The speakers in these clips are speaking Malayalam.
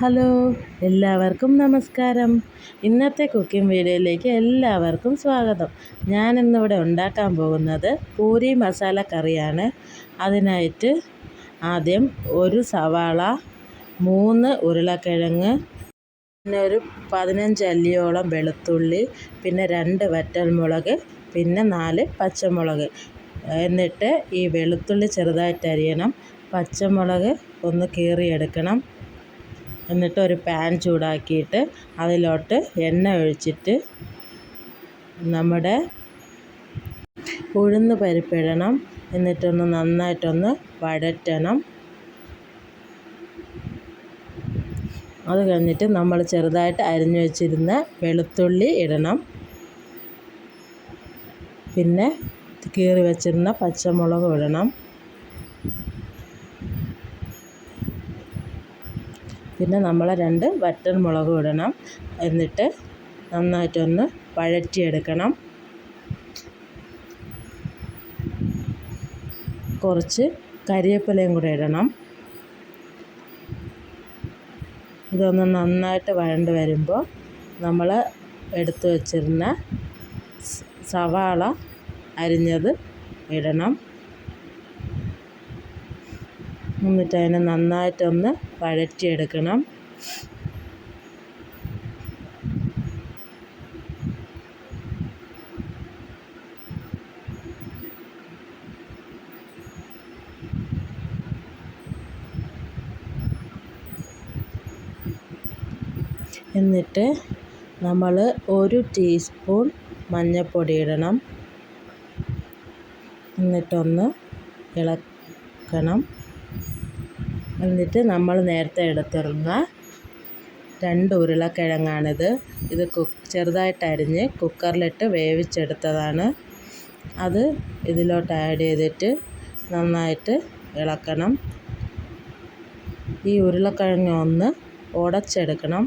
ഹലോ എല്ലാവർക്കും നമസ്കാരം. ഇന്നത്തെ കുക്കിംഗ് വീഡിയോയിലേക്ക് എല്ലാവർക്കും സ്വാഗതം. ഞാനിന്നിവിടെ ഉണ്ടാക്കാൻ പോകുന്നത് പൂരി മസാല കറിയാണ്. അതിനായിട്ട് ആദ്യം ഒരു സവാള മൂന്ന് ഉരുളക്കിഴങ്ങ് പിന്നെ ഒരു പതിനഞ്ച് അല്ലിയോളം വെളുത്തുള്ളി പിന്നെ രണ്ട് വറ്റൽമുളക് പിന്നെ നാല് പച്ചമുളക്. എന്നിട്ട് ഈ വെളുത്തുള്ളി ചെറുതായിട്ട് അരിയണം പച്ചമുളക് ഒന്ന് കീറിയെടുക്കണം. എന്നിട്ട് ഒരു പാൻ ചൂടാക്കിയിട്ട് അതിലോട്ട് എണ്ണ ഒഴിച്ചിട്ട് നമ്മുടെ ഉഴുന്ന് പരിപ്പിടണം എന്നിട്ടൊന്ന് നന്നായിട്ടൊന്ന് വഴറ്റണം. അത് കഴിഞ്ഞിട്ട് നമ്മൾ ചെറുതായിട്ട് അരിഞ്ഞു വെച്ചിരുന്ന വെളുത്തുള്ളി ഇടണം. പിന്നെ കീറി വെച്ചിരുന്ന പച്ചമുളക് ഇടണം. പിന്നെ നമ്മൾ രണ്ട് വറ്റൽ മുളകും ഇടണം. എന്നിട്ട് നന്നായിട്ടൊന്ന് വഴറ്റിയെടുക്കണം. കുറച്ച് കരിവേപ്പിലയും കൂടെ ഇടണം. ഇതൊന്ന് നന്നായിട്ട് വഴണ്ട് വരുമ്പോൾ നമ്മൾ എടുത്തു വച്ചിരുന്ന സവാള അരിഞ്ഞത് ഇടണം. എന്നിട്ട് അതിനെ നന്നായിട്ടൊന്ന് വഴറ്റിയെടുക്കണം. എന്നിട്ട് നമ്മൾ ഒരു ടീസ്പൂൺ മഞ്ഞൾപ്പൊടി ഇടണം. എന്നിട്ടൊന്ന് ഇളക്കണം. എന്നിട്ട് നമ്മൾ നേരത്തെ എടുത്തിരുന്ന രണ്ട് ഉരുളക്കിഴങ്ങാണിത്. ഇത് ചെറുതായിട്ട് അരിഞ്ഞ് കുക്കറിലിട്ട് വേവിച്ചെടുത്തതാണ്. അത് ഇതിലോട്ട് ആഡ് ചെയ്തിട്ട് നന്നായിട്ട് ഇളക്കണം. ഈ ഉരുളക്കിഴങ്ങ് ഒന്ന് ഉടച്ചെടുക്കണം.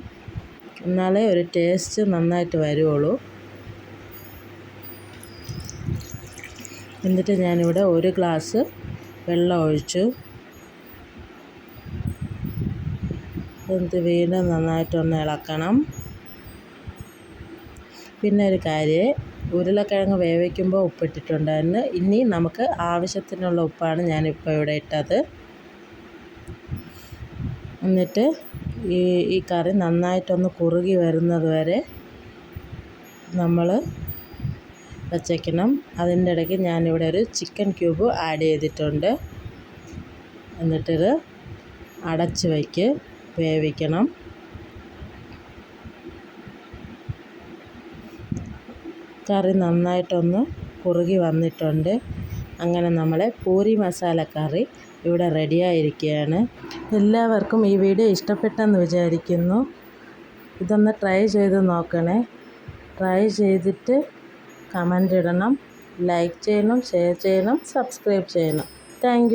എന്നാലേ ഒരു ടേസ്റ്റ് നന്നായിട്ട് വരുള്ളൂ എന്നിട്ട് ഞാനിവിടെ ഒരു ഗ്ലാസ് വെള്ളം ഒഴിച്ചു. എന്നിട്ട് വീണ്ടും നന്നായിട്ടൊന്ന് ഇളക്കണം. പിന്നെ ഒരു കാര്യം ഉരുളക്കിഴങ്ങ് വേവിക്കുമ്പോൾ ഉപ്പിട്ടിട്ടുണ്ടായിരുന്നു. ഇനി നമുക്ക് ആവശ്യത്തിനുള്ള ഉപ്പാണ് ഞാനിപ്പോൾ ഇവിടെ ഇട്ടത്. എന്നിട്ട് ഈ ഈ കറി നന്നായിട്ടൊന്ന് കുറുകി വരുന്നത് വരെ നമ്മൾ വച്ചേക്കണം. അതിന്റെ ഇടയ്ക്ക് ഞാനിവിടെ ഒരു ചിക്കൻ ക്യൂബ് ആഡ് ചെയ്തിട്ടുണ്ട്. എന്നിട്ടിത് അടച്ച് വയ്ക്ക്. വേവിക്കണം. കറി നന്നായിട്ടൊന്ന് കുറുകി വന്നിട്ടുണ്ട്. അങ്ങനെ നമ്മളെ പൂരി മസാല കറി ഇവിടെ റെഡിയായിരിക്കുകയാണ്. എല്ലാവർക്കും ഈ വീഡിയോ ഇഷ്ടപ്പെട്ടെന്ന് വിചാരിക്കുന്നു. ഇതൊന്ന് ട്രൈ ചെയ്ത് നോക്കണേ. ട്രൈ ചെയ്തിട്ട് കമന്റ് ഇടണം ലൈക്ക് ചെയ്യണം ഷെയർ ചെയ്യണം സബ്സ്ക്രൈബ് ചെയ്യണം. താങ്ക്